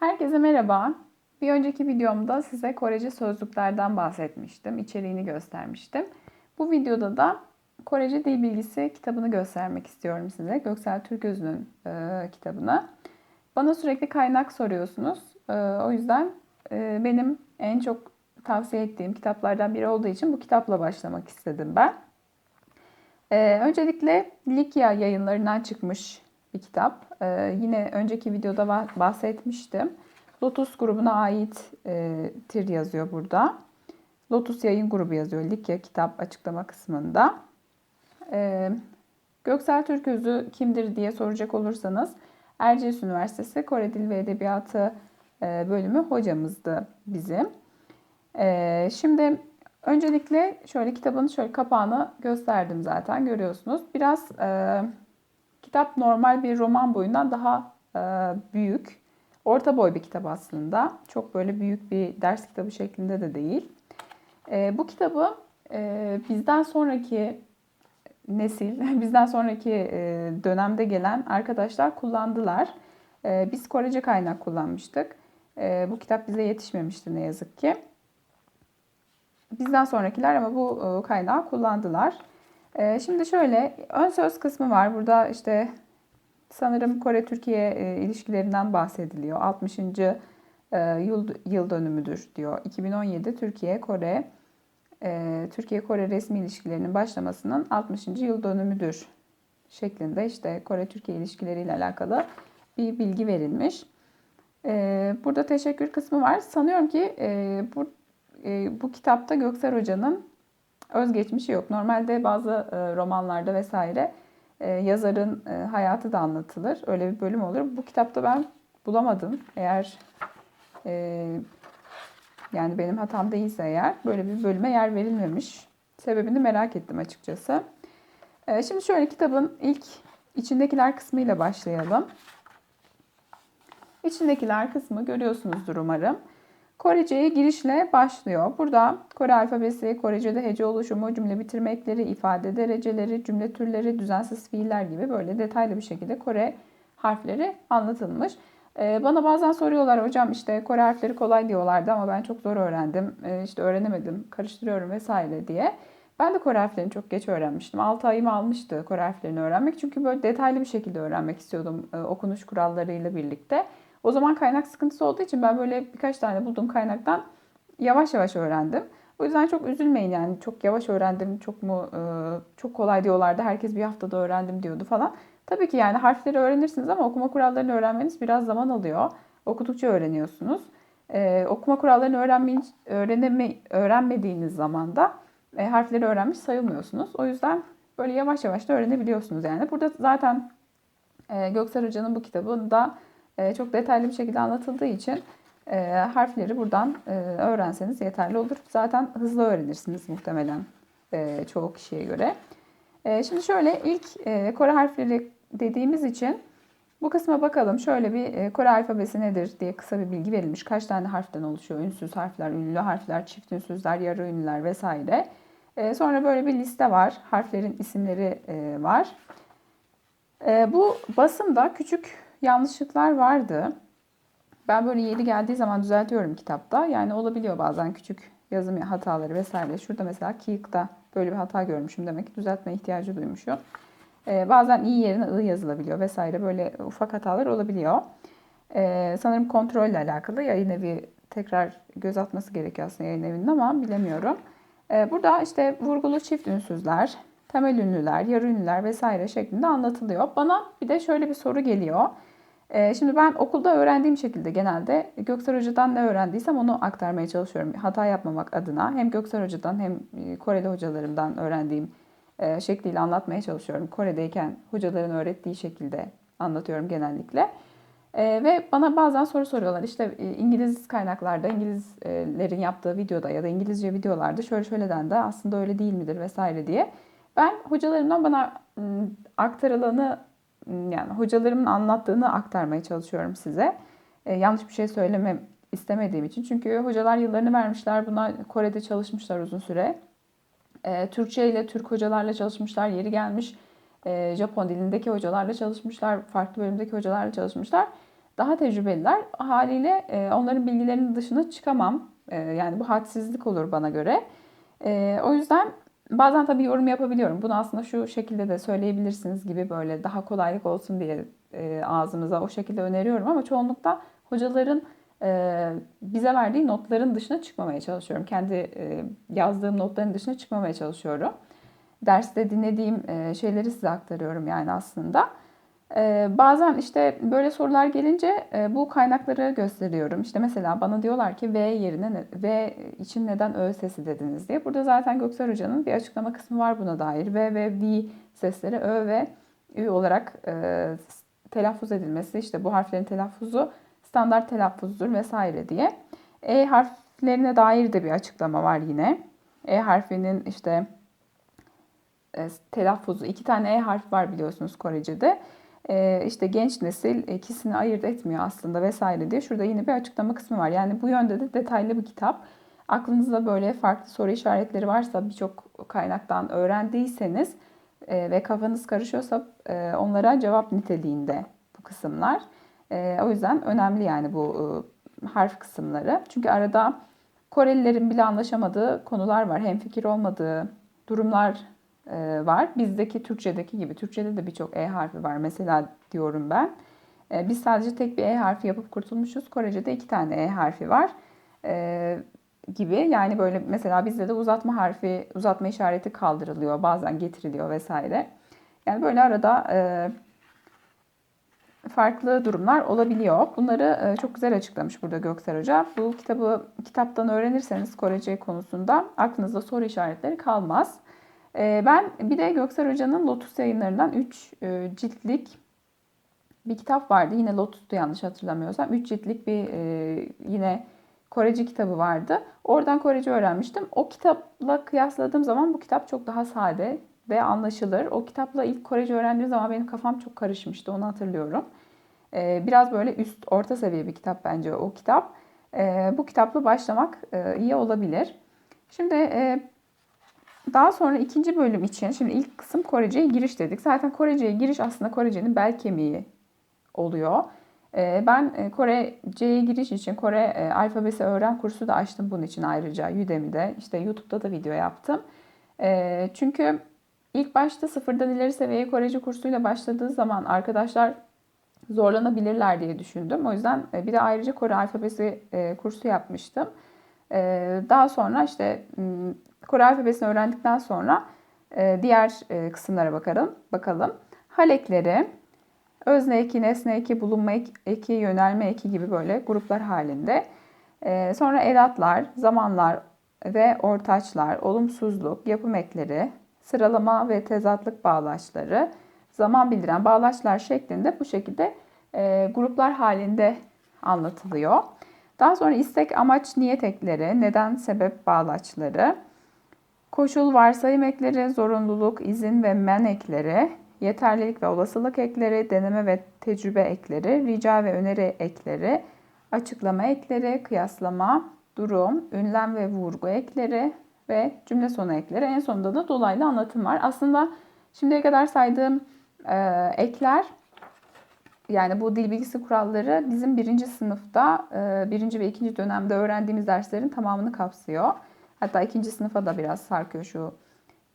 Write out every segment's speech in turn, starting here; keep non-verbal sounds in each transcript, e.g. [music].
Herkese merhaba. Bir önceki videomda size Korece sözlüklerden bahsetmiştim. içeriğini göstermiştim. Bu videoda da Korece Dil Bilgisi kitabını göstermek istiyorum size. Göksel Türköz'ün e, kitabını. Bana sürekli kaynak soruyorsunuz. E, o yüzden e, benim en çok tavsiye ettiğim kitaplardan biri olduğu için bu kitapla başlamak istedim ben. E, öncelikle Likya yayınlarından çıkmış bir kitap. Ee, yine önceki videoda bahsetmiştim. Lotus grubuna ait e, yazıyor burada. Lotus yayın grubu yazıyor Likya kitap açıklama kısmında. Ee, Göksel Türközü kimdir diye soracak olursanız Erciyes Üniversitesi Kore Dil ve Edebiyatı e, bölümü hocamızdı bizim. E, şimdi öncelikle şöyle kitabın şöyle kapağını gösterdim zaten görüyorsunuz. Biraz e, Kitap normal bir roman boyundan daha e, büyük. Orta boy bir kitap aslında. Çok böyle büyük bir ders kitabı şeklinde de değil. E, bu kitabı e, bizden sonraki nesil, [laughs] bizden sonraki e, dönemde gelen arkadaşlar kullandılar. E, biz Korece kaynak kullanmıştık. E, bu kitap bize yetişmemişti ne yazık ki. Bizden sonrakiler ama bu e, kaynağı kullandılar. Ee, şimdi şöyle ön söz kısmı var. Burada işte sanırım Kore-Türkiye e, ilişkilerinden bahsediliyor. 60. E, yıl, yıl dönümüdür diyor. 2017 Türkiye-Kore e, Türkiye-Kore resmi ilişkilerinin başlamasının 60. yıl dönümüdür şeklinde işte Kore-Türkiye ilişkileriyle alakalı bir bilgi verilmiş. Burada teşekkür kısmı var. Sanıyorum ki bu, bu kitapta Göksel Hoca'nın özgeçmişi yok. Normalde bazı e, romanlarda vesaire e, yazarın e, hayatı da anlatılır. Öyle bir bölüm olur. Bu kitapta ben bulamadım. Eğer yani benim hatam değilse eğer böyle bir bölüme yer verilmemiş. Sebebini merak ettim açıkçası. Şimdi şöyle kitabın ilk içindekiler kısmıyla başlayalım. İçindekiler kısmı görüyorsunuzdur umarım. Korece'ye girişle başlıyor. Burada Kore alfabesi, Korece'de hece oluşumu, cümle bitirme ekleri, ifade dereceleri, cümle türleri, düzensiz fiiller gibi böyle detaylı bir şekilde Kore harfleri anlatılmış. Ee, bana bazen soruyorlar hocam işte Kore harfleri kolay diyorlardı ama ben çok zor öğrendim. Ee, işte öğrenemedim, karıştırıyorum vesaire diye. Ben de Kore harflerini çok geç öğrenmiştim. 6 ayımı almıştı Kore harflerini öğrenmek. Çünkü böyle detaylı bir şekilde öğrenmek istiyordum e, okunuş kurallarıyla birlikte. O zaman kaynak sıkıntısı olduğu için ben böyle birkaç tane bulduğum kaynaktan yavaş yavaş öğrendim. O yüzden çok üzülmeyin yani çok yavaş öğrendim, çok mu e, çok kolay diyorlardı. Herkes bir haftada öğrendim diyordu falan. Tabii ki yani harfleri öğrenirsiniz ama okuma kurallarını öğrenmeniz biraz zaman alıyor. Okudukça öğreniyorsunuz. Ee, okuma kurallarını öğrenmeyin, öğreneme, öğrenmediğiniz zaman da e, harfleri öğrenmiş sayılmıyorsunuz. O yüzden böyle yavaş yavaş da öğrenebiliyorsunuz yani. Burada zaten e, Göksel Hoca'nın bu kitabında e, çok detaylı bir şekilde anlatıldığı için e, harfleri buradan e, öğrenseniz yeterli olur. Zaten hızlı öğrenirsiniz muhtemelen çoğu kişiye göre. Şimdi şöyle ilk Kore harfleri dediğimiz için bu kısma bakalım. Şöyle bir Kore alfabesi nedir diye kısa bir bilgi verilmiş. Kaç tane harften oluşuyor? Ünsüz harfler, ünlü harfler, çift ünsüzler, yarı ünlüler vesaire. Sonra böyle bir liste var. Harflerin isimleri var. Bu basımda küçük yanlışlıklar vardı. Ben böyle yeri geldiği zaman düzeltiyorum kitapta. Yani olabiliyor bazen küçük yazım hataları vesaire. Şurada mesela Kiyik'ta böyle bir hata görmüşüm demek ki düzeltme ihtiyacı duymuşum. Ee, bazen iyi yerine I yazılabiliyor vesaire böyle ufak hatalar olabiliyor. Ee, sanırım kontrolle alakalı yayın evi tekrar göz atması gerekiyor aslında yayın evinin ama bilemiyorum. Ee, burada işte vurgulu çift ünsüzler, temel ünlüler, yarı ünlüler vesaire şeklinde anlatılıyor. Bana bir de şöyle bir soru geliyor. Ee, şimdi ben okulda öğrendiğim şekilde genelde Göksel Hoca'dan ne öğrendiysem onu aktarmaya çalışıyorum. Hata yapmamak adına hem Göksel Hoca'dan hem e, Koreli hocalarımdan öğrendiğim e, şekliyle anlatmaya çalışıyorum. Kore'deyken hocaların öğrettiği şekilde anlatıyorum genellikle. Ee, ve bana bazen soru soruyorlar. İşte e, İngiliz kaynaklarda, İngilizlerin yaptığı videoda ya da İngilizce videolarda şöyle şöyle dendi aslında öyle değil midir vesaire diye. Ben hocalarımdan bana aktarılanı yani hocalarımın anlattığını aktarmaya çalışıyorum size. E, yanlış bir şey söylemem istemediğim için. Çünkü hocalar yıllarını vermişler. Buna Kore'de çalışmışlar uzun süre. E, Türkçe ile Türk hocalarla çalışmışlar. Yeri gelmiş e, Japon dilindeki hocalarla çalışmışlar. Farklı bölümdeki hocalarla çalışmışlar. daha tecrübeliler. Haliyle e, onların bilgilerinin dışına çıkamam. Yani bu hadsizlik olur bana göre. O yüzden bazen tabii yorum yapabiliyorum. Bunu aslında şu şekilde de söyleyebilirsiniz gibi böyle daha kolaylık olsun diye e, ağzımıza o şekilde öneriyorum. Ama çoğunlukla hocaların e, bize verdiği notların dışına çıkmamaya çalışıyorum. Kendi e, yazdığım notların dışına çıkmamaya çalışıyorum. Derste dinlediğim şeyleri size aktarıyorum yani aslında. Ee, bazen işte böyle sorular gelince e, bu kaynakları gösteriyorum. İşte mesela bana diyorlar ki V yerine ne, V için neden Ö sesi dediniz diye. Burada zaten Göksel Hoca'nın bir açıklama kısmı var buna dair. V ve V sesleri Ö ve Ü olarak e, telaffuz edilmesi, işte bu harflerin telaffuzu standart telaffuzdur vesaire diye. E harflerine dair de bir açıklama var yine. E harfinin işte e, telaffuzu, iki tane E harf var biliyorsunuz Korece'de işte genç nesil ikisini ayırt etmiyor aslında vesaire diye şurada yine bir açıklama kısmı var. Yani bu yönde de detaylı bir kitap. Aklınızda böyle farklı soru işaretleri varsa birçok kaynaktan öğrendiyseniz e, ve kafanız karışıyorsa e, onlara cevap niteliğinde bu kısımlar. E, o yüzden önemli yani bu harf kısımları. Çünkü arada Korelilerin bile anlaşamadığı konular var. Hem fikir olmadığı durumlar var. Bizdeki Türkçedeki gibi. Türkçede de birçok E harfi var. Mesela diyorum ben. E, biz sadece tek bir E harfi yapıp kurtulmuşuz. Korece'de iki tane E harfi var. E, gibi. Yani böyle mesela bizde de uzatma harfi, uzatma işareti kaldırılıyor. Bazen getiriliyor vesaire. Yani böyle arada farklı durumlar olabiliyor. Bunları çok güzel açıklamış burada Göksel Hoca. Bu kitabı kitaptan öğrenirseniz Korece konusunda aklınızda soru işaretleri kalmaz. Ee, ben bir de Göksel Hoca'nın Lotus yayınlarından 3 e, ciltlik bir kitap vardı. Yine Lotus'tu yanlış hatırlamıyorsam. 3 ciltlik bir e, yine Korece kitabı vardı. Oradan Korece öğrenmiştim. O kitapla kıyasladığım zaman bu kitap çok daha sade ve anlaşılır. O kitapla ilk Korece öğrendiğim zaman benim kafam çok karışmıştı. Onu hatırlıyorum. Ee, biraz böyle üst, orta seviye bir kitap bence o kitap. Ee, bu kitapla başlamak e, iyi olabilir. Şimdi daha sonra ikinci bölüm için, şimdi ilk kısım Korece'ye giriş dedik. Zaten Korece'ye giriş aslında Korece'nin bel kemiği oluyor. Ee, ben e, Korece'ye giriş için Kore e, alfabesi öğren kursu da açtım bunun için ayrıca Udemy'de. İşte YouTube'da da video yaptım. Ee, çünkü ilk başta sıfırdan ileri seviyeye Korece kursuyla başladığı zaman arkadaşlar zorlanabilirler diye düşündüm. O yüzden e, bir de ayrıca Kore alfabesi kursu yapmıştım. Ee, daha sonra işte Kore alfabesini öğrendikten sonra e, diğer e, kısımlara bakalım. bakalım. Hal ekleri, özne eki, nesne eki, bulunma eki, yönelme eki gibi böyle gruplar halinde. E, sonra edatlar, zamanlar ve ortaçlar, olumsuzluk, yapım ekleri, sıralama ve tezatlık bağlaçları, zaman bildiren bağlaçlar şeklinde bu şekilde gruplar halinde anlatılıyor. Daha sonra istek, amaç, niyet ekleri, neden, sebep bağlaçları, Koşul varsayım ekleri, zorunluluk, izin ve men ekleri, yeterlilik ve olasılık ekleri, deneme ve tecrübe ekleri, rica ve öneri ekleri, açıklama ekleri, kıyaslama, durum, ünlem ve vurgu ekleri ve cümle sonu ekleri. En sonunda da dolaylı anlatım var. Aslında şimdiye kadar saydığım e, ekler yani bu dil bilgisi kuralları bizim birinci sınıfta, e, birinci ve ikinci dönemde öğrendiğimiz derslerin tamamını kapsıyor. Hatta ikinci sınıfa da biraz sarkıyor şu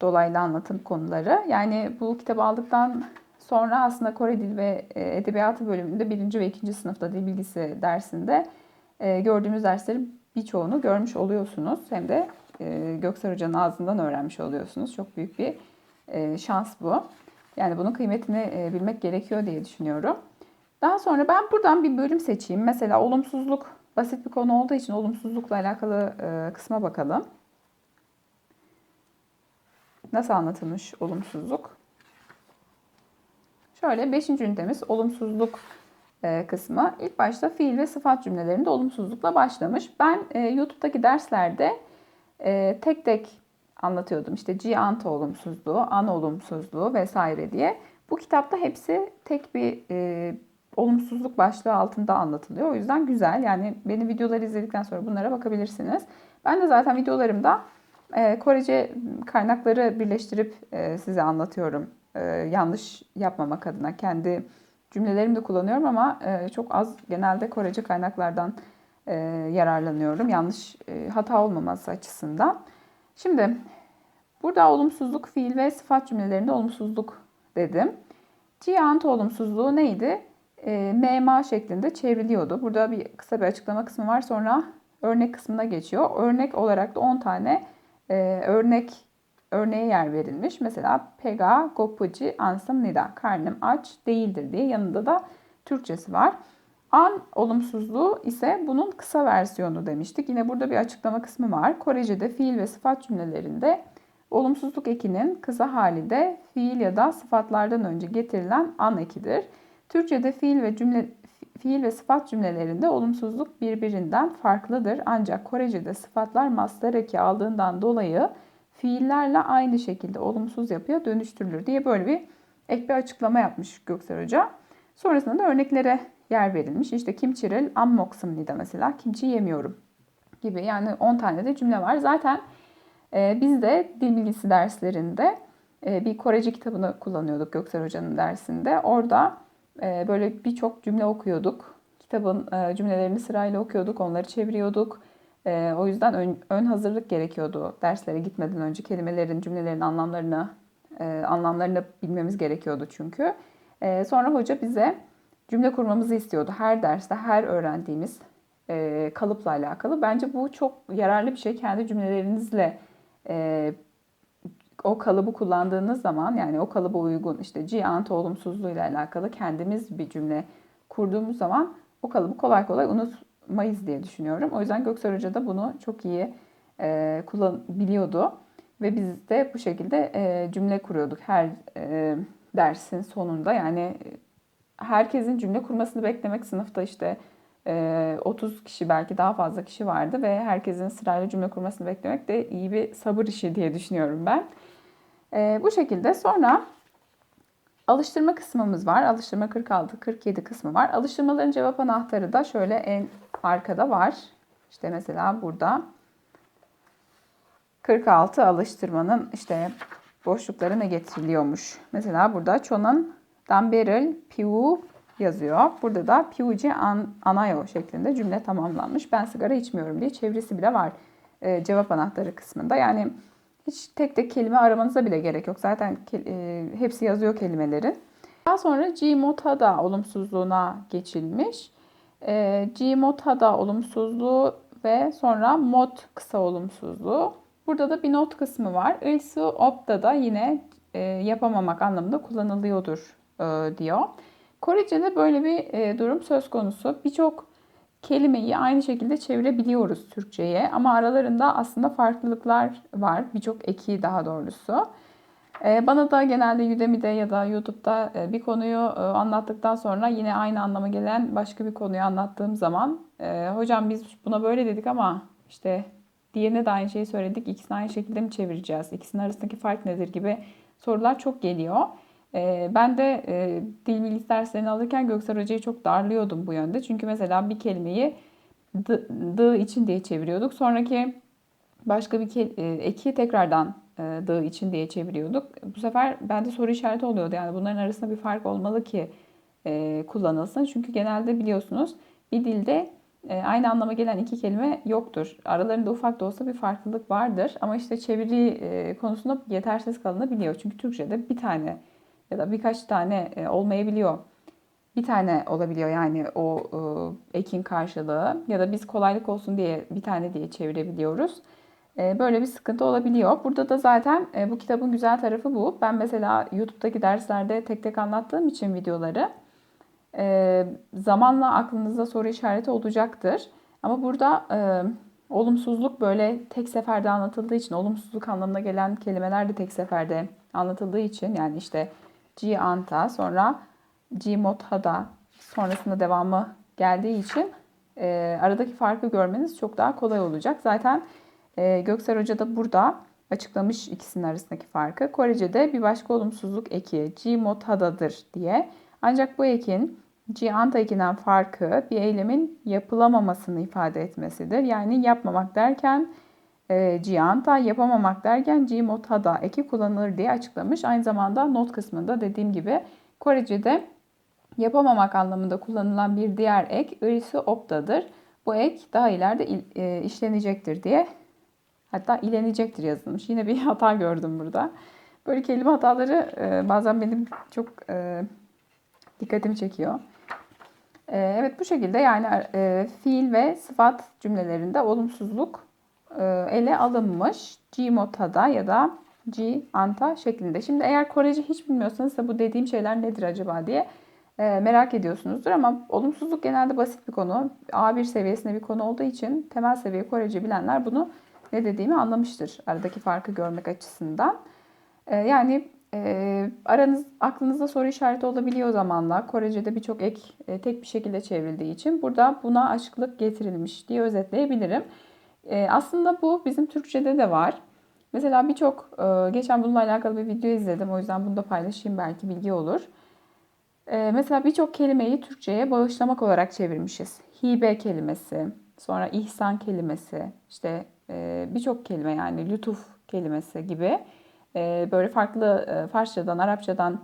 dolaylı anlatım konuları. Yani bu kitabı aldıktan sonra aslında Kore Dil ve e, Edebiyatı bölümünde birinci ve ikinci sınıfta dil bilgisi dersinde e, gördüğümüz derslerin birçoğunu görmüş oluyorsunuz. Hem de Göksel Hoca'nın ağzından öğrenmiş oluyorsunuz. Çok büyük bir şans bu. Yani bunun kıymetini bilmek gerekiyor diye düşünüyorum. Daha sonra ben buradan bir bölüm seçeyim. Mesela olumsuzluk Basit bir konu olduğu için olumsuzlukla alakalı e, kısma bakalım. Nasıl anlatılmış olumsuzluk? Şöyle 5. ünitemiz olumsuzluk e, kısmı. İlk başta fiil ve sıfat cümlelerinde olumsuzlukla başlamış. Ben e, YouTube'daki derslerde tek tek anlatıyordum. İşte G ant olumsuzluğu, an olumsuzluğu vesaire diye. Bu kitapta hepsi tek bir olumsuzluk başlığı altında anlatılıyor. O yüzden güzel. Yani benim videoları izledikten sonra bunlara bakabilirsiniz. Ben de zaten videolarımda e, Korece kaynakları birleştirip e, size anlatıyorum. E, yanlış yapmamak adına, kendi cümlelerimde kullanıyorum ama çok az genelde Korece kaynaklardan yararlanıyorum. Yanlış hata olmaması açısından. Şimdi burada olumsuzluk fiil ve sıfat cümlelerinde olumsuzluk dedim. Ciant olumsuzluğu neydi? E, mema şeklinde çevriliyordu. Burada bir kısa bir açıklama kısmı var. Sonra örnek kısmına geçiyor. Örnek olarak da 10 tane e, örnek örneğe yer verilmiş. Mesela pega, gopuci, ansam nida. Karnım aç değildir diye yanında da Türkçesi var. An olumsuzluğu ise bunun kısa versiyonu demiştik. Yine burada bir açıklama kısmı var. Korece'de fiil ve sıfat cümlelerinde olumsuzluk ekinin kısa hali de fiil ya da sıfatlardan önce getirilen an ekidir. Türkçe'de fiil ve cümle fiil ve sıfat cümlelerinde olumsuzluk birbirinden farklıdır. Ancak Korece'de sıfatlar mastar eki aldığından dolayı fiillerle aynı şekilde olumsuz yapıya dönüştürülür diye böyle bir ek bir açıklama yapmış Göksel Hoca. Sonrasında da örneklere yer verilmiş. İşte kimçiril ammoksımnida mesela kimçi yemiyorum gibi. Yani 10 tane de cümle var. Zaten e, biz de dil bilgisi derslerinde e, bir Korece kitabını kullanıyorduk Göksel Hoca'nın dersinde. Orada böyle birçok cümle okuyorduk. Kitabın e, cümlelerini sırayla okuyorduk, onları çeviriyorduk. E, o yüzden ön, ön hazırlık gerekiyordu derslere gitmeden önce kelimelerin, cümlelerin anlamlarını e, anlamlarını bilmemiz gerekiyordu çünkü. E, sonra hoca bize cümle kurmamızı istiyordu. Her derste, her öğrendiğimiz e, kalıpla alakalı. Bence bu çok yararlı bir şey. Kendi cümlelerinizle o kalıbı kullandığınız zaman yani o kalıba uygun işte G ant olumsuzluğuyla alakalı kendimiz bir cümle kurduğumuz zaman o kalıbı kolay kolay unutmayız diye düşünüyorum. O yüzden Göksel Hoca da bunu çok iyi e, kullan biliyordu ve biz de bu şekilde e, cümle kuruyorduk her e, dersin sonunda. Yani herkesin cümle kurmasını beklemek sınıfta işte 30 kişi belki daha fazla kişi vardı ve herkesin sırayla cümle kurmasını beklemek de iyi bir sabır işi diye düşünüyorum ben. Bu şekilde sonra alıştırma kısmımız var. Alıştırma 46-47 kısmı var. Alıştırmaların cevap anahtarı da şöyle en arkada var. İşte mesela burada 46 alıştırmanın işte boşlukları ne getiriliyormuş. Mesela burada çonan damberil piu yazıyor. Burada da piuci an, anayo şeklinde cümle tamamlanmış. Ben sigara içmiyorum diye çevresi bile var e, cevap anahtarı kısmında. Yani hiç tek tek kelime aramanıza bile gerek yok. Zaten e, hepsi yazıyor kelimelerin. Daha sonra Gmotada olumsuzluğuna geçilmiş. E, Gmotada olumsuzluğu ve sonra mod kısa olumsuzluğu. Burada da bir not kısmı var. Ilsu opta da yine e, yapamamak anlamında kullanılıyordur e, diyor. Korece'de böyle bir e, durum söz konusu. Birçok kelimeyi aynı şekilde çevirebiliyoruz Türkçe'ye ama aralarında aslında farklılıklar var. Birçok eki daha doğrusu. E, bana da genelde Udemy'de ya da YouTube'da e, bir konuyu e, anlattıktan sonra yine aynı anlama gelen başka bir konuyu anlattığım zaman e, hocam biz buna böyle dedik ama işte diğerine de aynı şeyi söyledik. İkisini aynı şekilde mi çevireceğiz? İkisinin arasındaki fark nedir gibi sorular çok geliyor. Ee, ben de e, dil bilgisi derslerini alırken Göksel Hoca'yı çok darlıyordum bu yönde. Çünkü mesela bir kelimeyi d, d için diye çeviriyorduk. Sonraki başka bir ke, e, eki tekrardan e, d için diye çeviriyorduk. Bu sefer bende soru işareti oluyordu. Yani bunların arasında bir fark olmalı ki e, kullanılsın. Çünkü genelde biliyorsunuz bir dilde e, aynı anlama gelen iki kelime yoktur. Aralarında ufak da olsa bir farklılık vardır. Ama işte çeviri e, konusunda yetersiz kalınabiliyor. Çünkü Türkçe'de bir tane ya da birkaç tane e, olmayabiliyor. Bir tane olabiliyor yani o e, ekin karşılığı ya da biz kolaylık olsun diye bir tane diye çevirebiliyoruz. E, böyle bir sıkıntı olabiliyor. Burada da zaten bu kitabın güzel tarafı bu. Ben mesela YouTube'daki derslerde tek tek anlattığım için videoları zamanla aklınızda soru işareti olacaktır. Ama burada olumsuzluk böyle tek seferde anlatıldığı için, olumsuzluk anlamına gelen kelimeler de tek seferde anlatıldığı için yani işte G anta sonra G mothada sonrasında devamı geldiği için e, aradaki farkı görmeniz çok daha kolay olacak. Zaten e, Göksel Hoca da burada açıklamış ikisinin arasındaki farkı. Korece'de bir başka olumsuzluk eki G mothadadır diye. Ancak bu ekin G anta ekinden farkı bir eylemin yapılamamasını ifade etmesidir. Yani yapmamak derken e, Cianta yapamamak derken Cimotada eki kullanılır diye açıklamış. Aynı zamanda not kısmında dediğim gibi Korece'de Yapamamak anlamında kullanılan bir diğer ek ırisi optadır. Bu ek daha ileride il- e, işlenecektir diye hatta ilenecektir yazılmış. Yine bir [laughs] hata gördüm burada. Böyle kelime hataları e, bazen benim çok e, dikkatimi çekiyor. E, evet bu şekilde yani e, fiil ve sıfat cümlelerinde olumsuzluk ele alınmış. Gmotada ya da G anta şeklinde. Şimdi eğer Korece hiç bilmiyorsanız da bu dediğim şeyler nedir acaba diye e, merak ediyorsunuzdur ama olumsuzluk genelde basit bir konu. A1 seviyesinde bir konu olduğu için temel seviye Korece bilenler bunu ne dediğimi anlamıştır. Aradaki farkı görmek açısından. E, yani e, aranız aklınızda soru işareti olabiliyor zamanla. Korece'de birçok ek e, tek bir şekilde çevrildiği için burada buna açıklık getirilmiş diye özetleyebilirim. E, aslında bu bizim Türkçe'de de var. Mesela birçok e, geçen bununla alakalı bir video izledim. O yüzden bunu da paylaşayım belki bilgi olur. E, mesela birçok kelimeyi Türkçe'ye bağışlamak olarak çevirmişiz. Hibe kelimesi, sonra ihsan kelimesi, işte e, birçok kelime yani lütuf kelimesi gibi e, böyle farklı e, Farsçadan, Arapçadan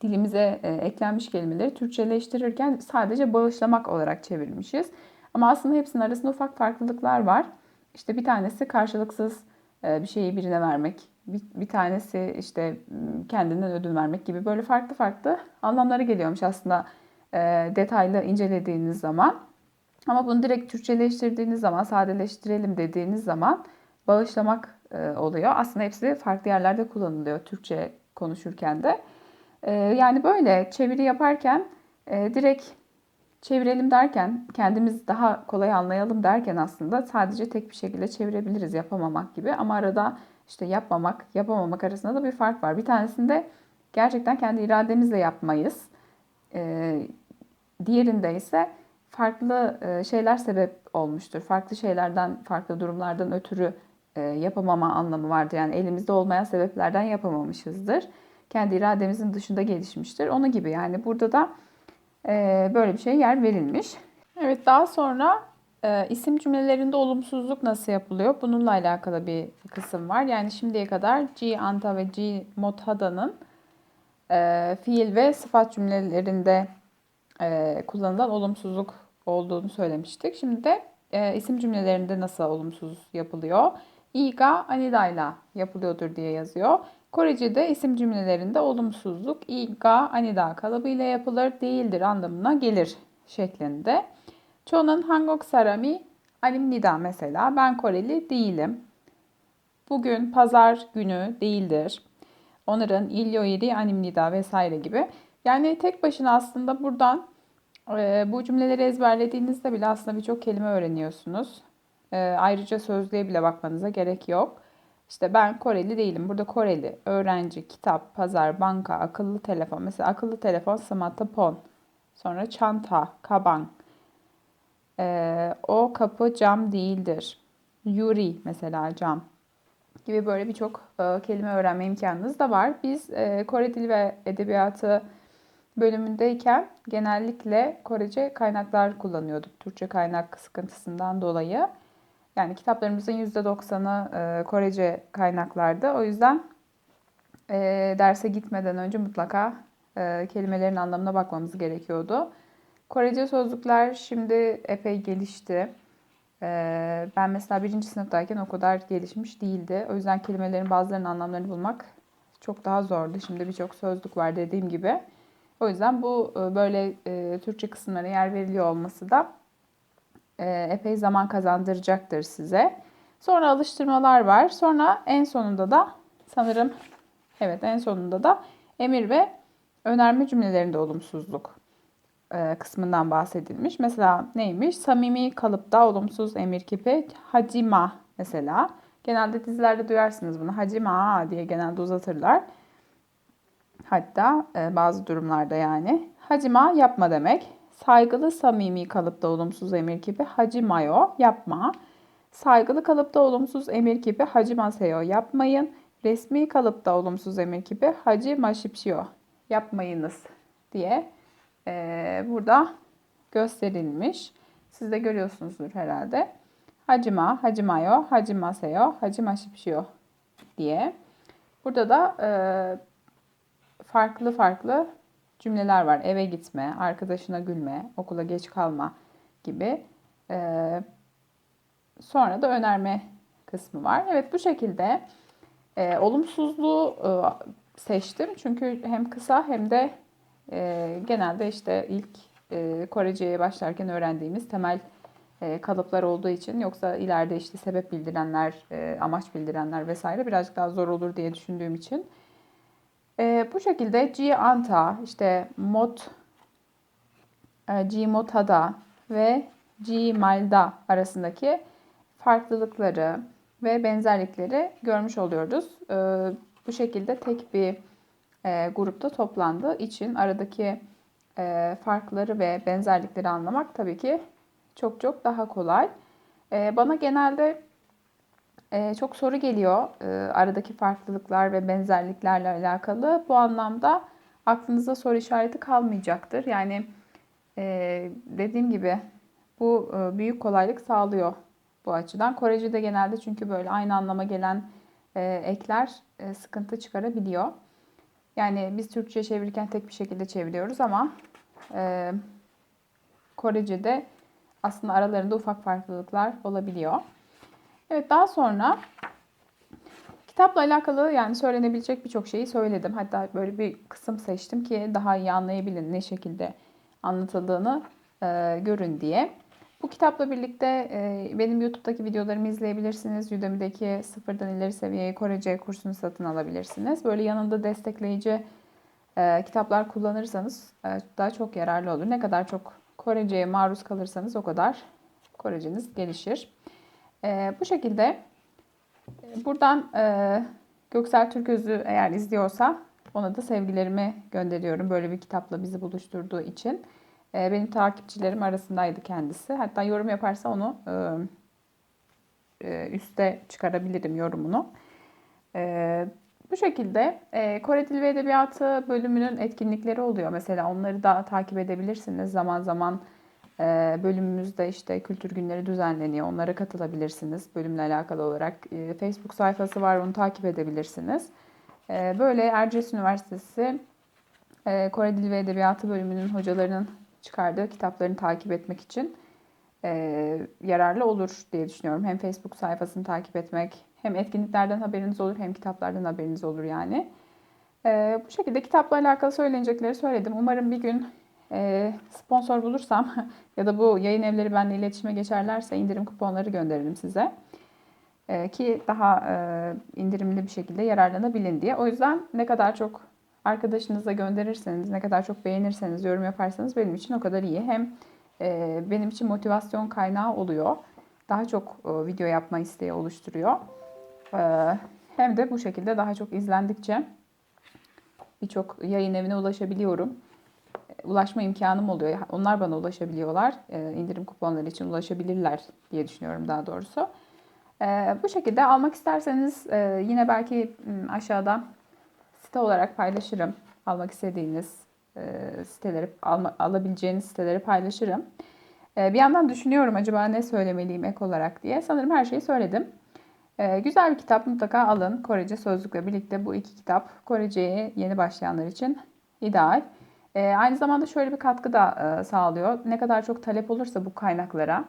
dilimize e, eklenmiş kelimeleri Türkçeleştirirken sadece bağışlamak olarak çevirmişiz. Ama aslında hepsinin arasında ufak farklılıklar var. İşte bir tanesi karşılıksız e, bir şeyi birine vermek, bir, bir tanesi işte kendinden ödün vermek gibi böyle farklı farklı anlamları geliyormuş aslında e, detaylı incelediğiniz zaman. Ama bunu direkt Türkçeleştirdiğiniz zaman, sadeleştirelim dediğiniz zaman bağışlamak e, oluyor. Aslında hepsi farklı yerlerde kullanılıyor Türkçe konuşurken de. E, yani böyle çeviri yaparken e, direkt çevirelim derken, kendimiz daha kolay anlayalım derken aslında sadece tek bir şekilde çevirebiliriz yapamamak gibi. Ama arada işte yapmamak, yapamamak arasında da bir fark var. Bir tanesinde gerçekten kendi irademizle yapmayız. Diğerinde ise farklı şeyler sebep olmuştur. Farklı şeylerden, farklı durumlardan ötürü yapamama anlamı vardır. Yani elimizde olmayan sebeplerden yapamamışızdır. Kendi irademizin dışında gelişmiştir. Onu gibi yani burada da böyle bir şey yer verilmiş. Evet daha sonra isim cümlelerinde olumsuzluk nasıl yapılıyor? Bununla alakalı bir kısım var. Yani şimdiye kadar G anta ve G mothada'nın fiil ve sıfat cümlelerinde kullanılan olumsuzluk olduğunu söylemiştik. Şimdi de isim cümlelerinde nasıl olumsuz yapılıyor? İga anidayla yapılıyordur diye yazıyor. Korece'de isim cümlelerinde olumsuzluk iga anida kalıbıyla yapılır değildir anlamına gelir şeklinde. Ço'nun hangok sarami anim nida mesela ben Koreli değilim. Bugün pazar günü değildir. Onların ilyoiri anim nida vesaire gibi. Yani tek başına aslında buradan e, bu cümleleri ezberlediğinizde bile aslında birçok kelime öğreniyorsunuz. E, ayrıca sözlüğe bile bakmanıza gerek yok. İşte ben Koreli değilim. Burada Koreli, öğrenci, kitap, pazar, banka, akıllı telefon. Mesela akıllı telefon smartphone. Sonra çanta, kaban. Ee, o kapı cam değildir. Yuri mesela cam gibi böyle birçok e, kelime öğrenme imkanınız da var. Biz e, Kore Dili ve Edebiyatı bölümündeyken genellikle Korece kaynaklar kullanıyorduk. Türkçe kaynak sıkıntısından dolayı. Yani kitaplarımızın %90'ı e, Korece kaynaklarda. O yüzden e, derse gitmeden önce mutlaka e, kelimelerin anlamına bakmamız gerekiyordu. Korece sözlükler şimdi epey gelişti. E, ben mesela birinci sınıftayken o kadar gelişmiş değildi. O yüzden kelimelerin bazılarının anlamlarını bulmak çok daha zordu. Şimdi birçok sözlük var dediğim gibi. O yüzden bu e, böyle e, Türkçe kısımlara yer veriliyor olması da epey zaman kazandıracaktır size. Sonra alıştırmalar var. Sonra en sonunda da sanırım evet en sonunda da emir ve önerme cümlelerinde olumsuzluk e, kısmından bahsedilmiş. Mesela neymiş? Samimi kalıpta olumsuz emir kipi hacima mesela. Genelde dizilerde duyarsınız bunu. Hacima diye genelde uzatırlar. Hatta e, bazı durumlarda yani. Hacima yapma demek. Saygılı samimi kalıpta olumsuz emir gibi hacimayo yapma. Saygılı kalıpta olumsuz emir gibi hacimaseyo yapmayın. Resmi kalıpta olumsuz emir gibi hacimaşipşiyo yapmayınız diye e, burada gösterilmiş. Siz de görüyorsunuzdur herhalde. Hacima, hacimayo, hacimaseyo, hacimaşipşiyo diye. Burada da e, farklı farklı cümleler var. Eve gitme, arkadaşına gülme, okula geç kalma gibi. Ee, sonra da önerme kısmı var. Evet bu şekilde e, olumsuzluğu e, seçtim. Çünkü hem kısa hem de e, genelde işte ilk e, Korece'ye başlarken öğrendiğimiz temel e, kalıplar olduğu için yoksa ileride işte sebep bildirenler, e, amaç bildirenler vesaire birazcık daha zor olur diye düşündüğüm için. E, bu şekilde G anta, işte mot, e, G motada ve G malda arasındaki farklılıkları ve benzerlikleri görmüş oluyoruz. E, bu şekilde tek bir e, grupta toplandığı için aradaki e, farkları ve benzerlikleri anlamak tabii ki çok çok daha kolay. E, bana genelde e, çok soru geliyor e, aradaki farklılıklar ve benzerliklerle alakalı. Bu anlamda aklınızda soru işareti kalmayacaktır. Yani e, dediğim gibi bu e, büyük kolaylık sağlıyor bu açıdan. Korece'de genelde çünkü böyle aynı anlama gelen ekler sıkıntı çıkarabiliyor. Yani biz Türkçe çevirirken tek bir şekilde çeviriyoruz ama e, Korece'de aslında aralarında ufak farklılıklar olabiliyor. Evet daha sonra kitapla alakalı yani söylenebilecek birçok şeyi söyledim. Hatta böyle bir kısım seçtim ki daha iyi anlayabilin ne şekilde anlatıldığını e, görün diye. Bu kitapla birlikte e, benim YouTube'daki videolarımı izleyebilirsiniz. Udemy'deki sıfırdan ileri seviyeye Korece kursunu satın alabilirsiniz. Böyle yanında destekleyici e, kitaplar kullanırsanız e, daha çok yararlı olur. Ne kadar çok Korece'ye maruz kalırsanız o kadar Koreceniz gelişir. E, bu şekilde e, buradan e, Göksel Türközü eğer izliyorsa ona da sevgilerimi gönderiyorum. Böyle bir kitapla bizi buluşturduğu için. E, benim takipçilerim arasındaydı kendisi. Hatta yorum yaparsa onu e, e, üste çıkarabilirim yorumunu. E, bu şekilde e, Kore Dili ve Edebiyatı bölümünün etkinlikleri oluyor. Mesela onları da takip edebilirsiniz. Zaman zaman bölümümüzde işte kültür günleri düzenleniyor. Onlara katılabilirsiniz bölümle alakalı olarak. E, Facebook sayfası var onu takip edebilirsiniz. E, böyle Erciyes Üniversitesi e, Kore Dili ve Edebiyatı bölümünün hocalarının çıkardığı kitaplarını takip etmek için e, yararlı olur diye düşünüyorum. Hem Facebook sayfasını takip etmek hem etkinliklerden haberiniz olur hem kitaplardan haberiniz olur yani. Bu şekilde kitapla alakalı söylenecekleri söyledim. Umarım bir gün sponsor bulursam [laughs] ya da bu yayın evleri benimle iletişime geçerlerse indirim kuponları gönderirim size. E, ki daha e, indirimli bir şekilde yararlanabilin diye. O yüzden ne kadar çok arkadaşınıza gönderirseniz, ne kadar çok beğenirseniz, yorum yaparsanız benim için o kadar iyi. Hem e, benim için motivasyon kaynağı oluyor. Daha çok e, video yapma isteği oluşturuyor. E, hem de bu şekilde daha çok izlendikçe birçok yayın evine ulaşabiliyorum. Ulaşma imkanım oluyor. Onlar bana ulaşabiliyorlar. E, indirim kuponları için ulaşabilirler diye düşünüyorum daha doğrusu. E, bu şekilde almak isterseniz e, yine belki aşağıda site olarak paylaşırım. Almak istediğiniz e, siteleri, alabileceğiniz siteleri paylaşırım. E, bir yandan düşünüyorum acaba ne söylemeliyim ek olarak diye. Sanırım her şeyi söyledim. Güzel bir kitap mutlaka alın. Korece sözlükle birlikte bu iki kitap Korece'ye yeni başlayanlar için ideal. E, aynı zamanda şöyle bir katkı da e, sağlıyor. Ne kadar çok talep olursa bu kaynaklara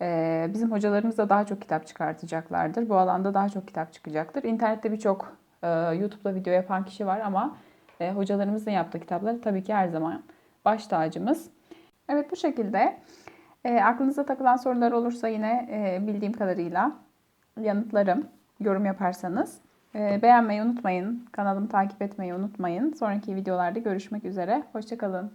e, bizim hocalarımız da daha çok kitap çıkartacaklardır. Bu alanda daha çok kitap çıkacaktır. İnternette birçok e, YouTube'da video yapan kişi var ama e, hocalarımızın yaptığı kitapları tabii ki her zaman baş tacımız. Evet bu şekilde. E, aklınıza takılan sorular olursa yine e, bildiğim kadarıyla yanıtlarım. Yorum yaparsanız. E, beğenmeyi unutmayın. Kanalımı takip etmeyi unutmayın. Sonraki videolarda görüşmek üzere. Hoşçakalın.